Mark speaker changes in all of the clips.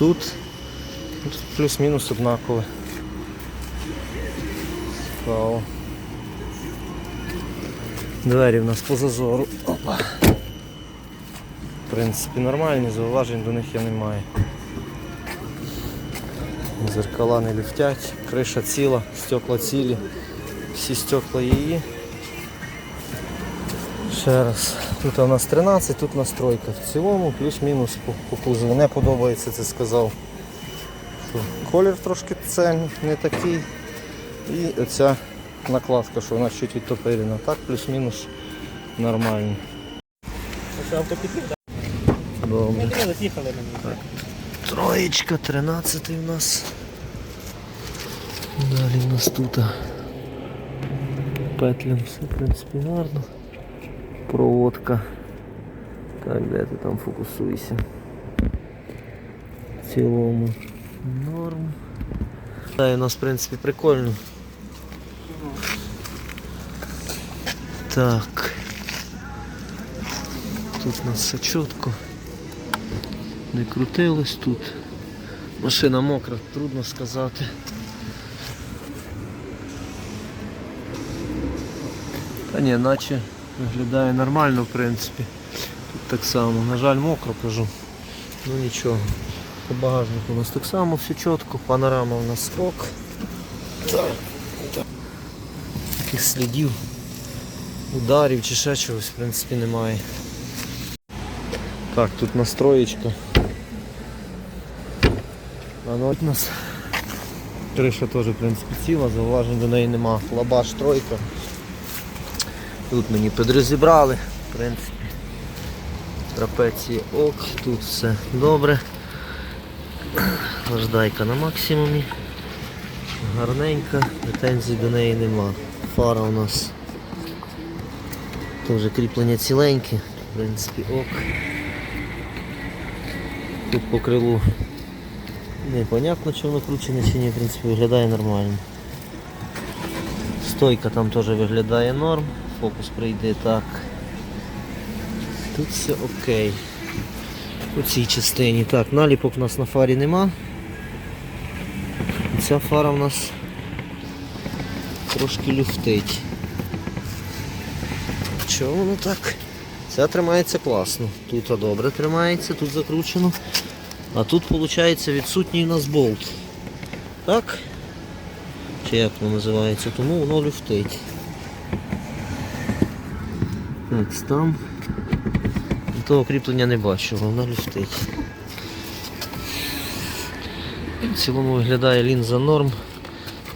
Speaker 1: тут. Плюс-мінус однакове. Цікаво. Двері в нас по зазору. Опа. В принципі, нормальні, зауважень до них я не маю. Зеркала не люфтять, криша ціла, стекла цілі, всі стекла її. Ще раз. Тут у нас 13, тут настройка. В цілому плюс-мінус по, по кузову. Не подобається, це сказав. Колір трошки це не такий. І оця накладка, що вона чуть відтопирена. Так, плюс-мінус нормально.
Speaker 2: Так?
Speaker 1: Добре. Троєчка, 13 у нас. Далі у нас тут петлям все в принципі гарно. Проводка. Так, де ти там фокусуйся? В цілому норм. Та, у нас в принципі прикольно. Так. Тут у нас все чітко. Не крутилось тут. Машина мокра, трудно сказати. Та ні, наче виглядає нормально в принципі. Тут так само. На жаль, мокро кажу. Ну нічого. По багажнику у нас так само все чітко, панорама у нас ок. Таких слідів, ударів чи ще чогось в принципі немає. Так, тут настроєчка. А ну у нас криша теж в принципі ціла, зауважень до неї нема. Лабаш тройка. Тут мені підрозібрали, в принципі. Трапеції ок, тут все добре. Наждайка на максимумі. Гарненька, претензій до неї нема. Фара у нас теж кріплення ціленьке, в принципі ок. Тут по крилу непонятно, чи воно кручене чи ні, в принципі виглядає нормально. Стойка там теж виглядає норм, фокус прийде так. Тут все окей. У цій частині. Так, наліпок у нас на фарі нема. Ця фара у нас трошки люфтить. Чого воно так? Ця тримається класно. Тут добре тримається, тут закручено. А тут виходить відсутній у нас болт. Так? Чи як воно називається, тому воно люфтить. Так, там. Того кріплення не бачу, воно люфтить. В цілому виглядає лінза норм.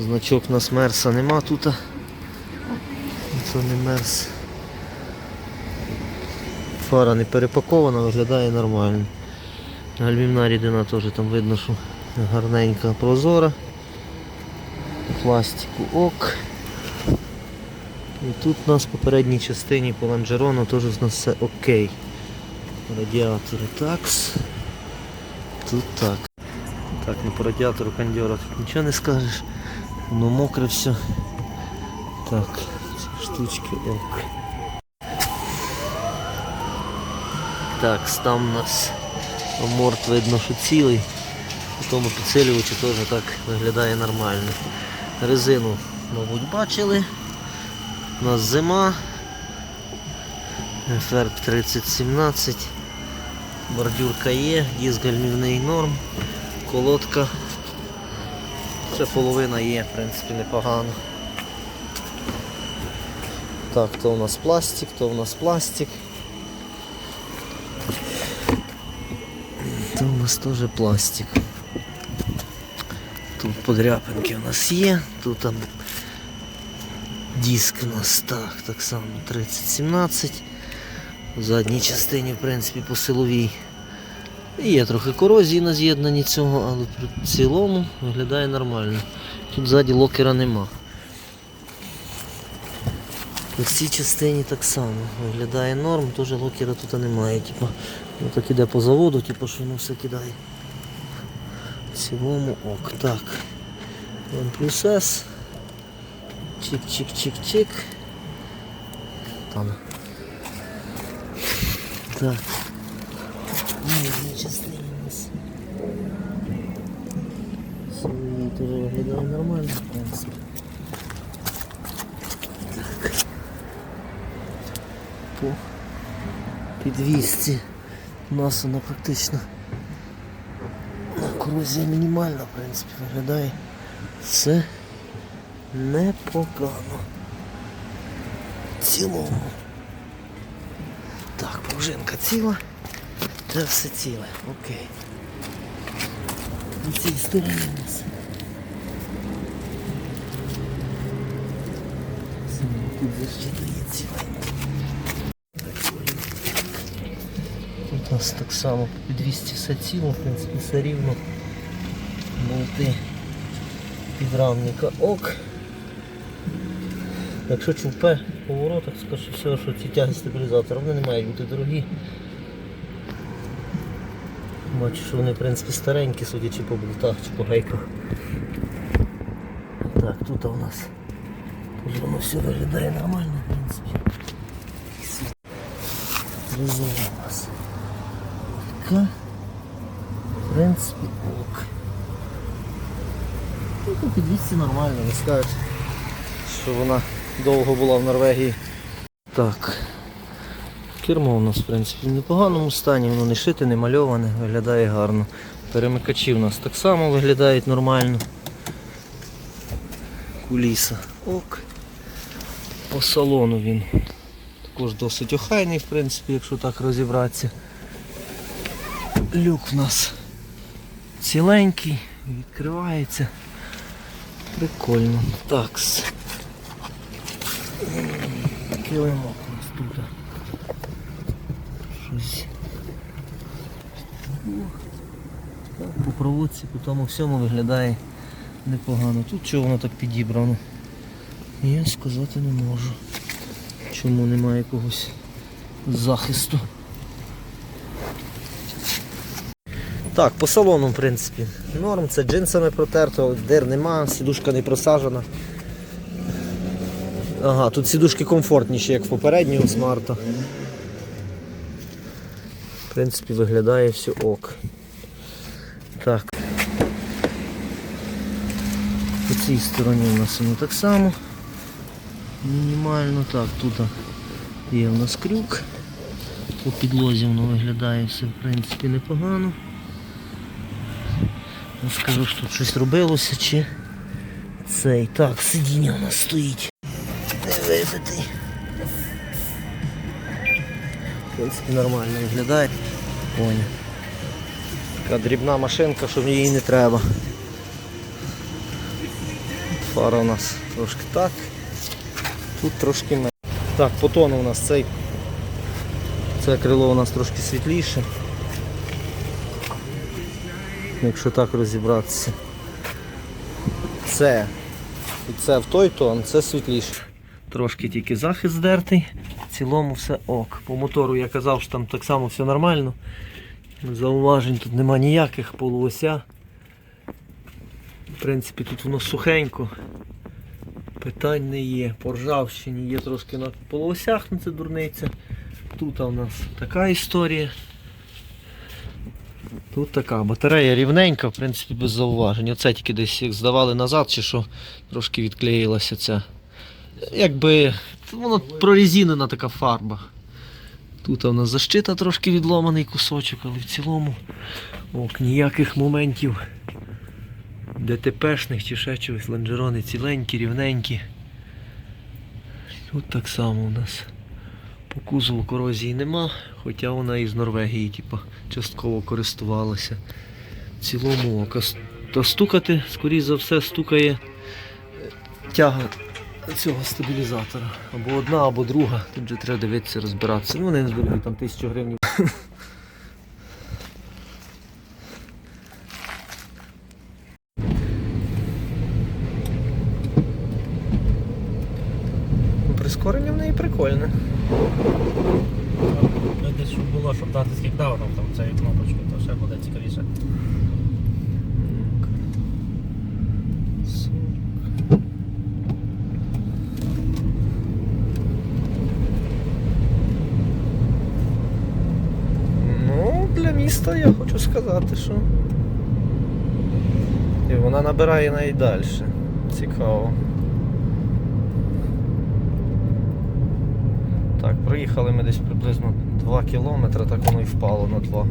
Speaker 1: Значок у нас мерса нема тут. Це не мерс. Фара не перепакована, виглядає нормально. Гальмівна рідина теж там видно, що гарненька прозора. Пластику ок. І тут у нас в попередній частині по лонжерону теж у нас все окей. Радіатори такс. Тут так. Так, ну по радіатору кондьора тут нічого не скажеш. Воно мокре все. Так, ці штучки ок. Так, там у нас аморт видно, що цілий. У тому підсилювачі теж так виглядає нормально. Резину, мабуть, бачили. У нас зима. FR 3017. Бордюрка є, диск гальмівний норм, колодка. Ще половина є, в принципі, непогано. Так, то у нас пластик, то у нас пластик. То у нас теж пластик. Тут подряпинки у нас є, тут там диск у нас так, так само 3017. В задній частині, в принципі, по силовій. Є трохи корозії на з'єднанні цього, але в цілому виглядає нормально. Тут ззаді локера нема. В цій частині так само виглядає норм, теж локера тут немає. Типу, ну так іде по заводу, типу, що воно все кидає. В цілому ок. Так. OnePlus S. Чик-чик-чик-чик. Там. Так. Нижня частина у нас. теж виглядає нормально, в принципі. Так. По підвісці у нас вона практично корозія мінімальна, в принципі, виглядає все непогано. В цілому. Так, пружинка ціла. Це все ціле. Окей. На цій стороні у нас. Тут є ціленька. Тут у нас так само по 200 все ціло, в принципі, все рівно. Болти підрамника ок. Якщо чупе в поворотах, скажу все, що ці тяги стабілізатора, вони не мають бути дорогі. Бачу, що вони в принципі старенькі, судячи по болтах чи по гайках. Так, тут у нас теж воно все виглядає нормально, в принципі. Резина у нас. Така. В принципі, ок. Тут під 200 нормально, не скажеш, що вона довго була в Норвегії. Так. Кермо у нас, в принципі, в непоганому стані, воно не шите, не мальоване, виглядає гарно. Перемикачі у нас так само виглядають нормально. Куліса. Ок. По салону він також досить охайний, в принципі, якщо так розібратися. Люк у нас ціленький, відкривається. Прикольно. Такс. Килимок у нас тут. Щось. По проводці, по тому всьому виглядає непогано. Тут чого воно так підібрано? Я сказати не можу. Чому немає якогось захисту. Так, по салону, в принципі, норм, це джинсами протерто, дир нема, сідушка не просажена. Ага, тут сідушки комфортніші, як в попереднього смарта. В принципі, виглядає все ок. Так. По цій стороні у нас воно так само. Мінімально так, тут є у нас крюк. По підлозі воно виглядає все в принципі непогано. Не скажу, що тут щось робилося чи цей. Так, сидіння у нас стоїть. Не вибитий. В принципі нормально виглядає. Понял. Така дрібна машинка, що її не треба. Фара у нас трошки так. Тут трошки менше. Так, по тону у нас цей. Це крило у нас трошки світліше. Якщо так розібратися. Це. І це в той тон, це світліше. Трошки тільки захист здертий, в цілому все ок. По мотору я казав, що там так само все нормально. Зауважень тут нема ніяких полуося. В принципі, тут воно сухенько. Питань не є. По ржавчині є трошки на полуосях, ну це дурниця. Тут у нас така історія. Тут така батарея рівненька, в принципі, без зауважень. Оце тільки десь як здавали назад, чи що трошки відклеїлася ця. Якби воно прорізінена така фарба. Тут у нас защита трошки відломаний кусочок, але в цілому ок, ніяких моментів ДТПшних чи ще чогось, лонжерони ціленькі, рівненькі. Тут так само у нас по кузову корозії нема, хоча вона із Норвегії типу, частково користувалася. В цілому ока. Та стукати, скоріш за все, стукає тяга цього стабілізатора. Або одна, або друга. Тут же треба дивитися, розбиратися. Ну, вони не здобують там тисячу гривень. Прискорення в неї прикольне.
Speaker 2: Ну, Десь було, щоб дати скікдауном там цією кнопочку, то ще буде цікавіше.
Speaker 1: Ну, для міста я хочу сказати, що І вона набирає найдальше. Цікаво. Так, проїхали ми десь приблизно 2 кілометри, так воно і впало на 2.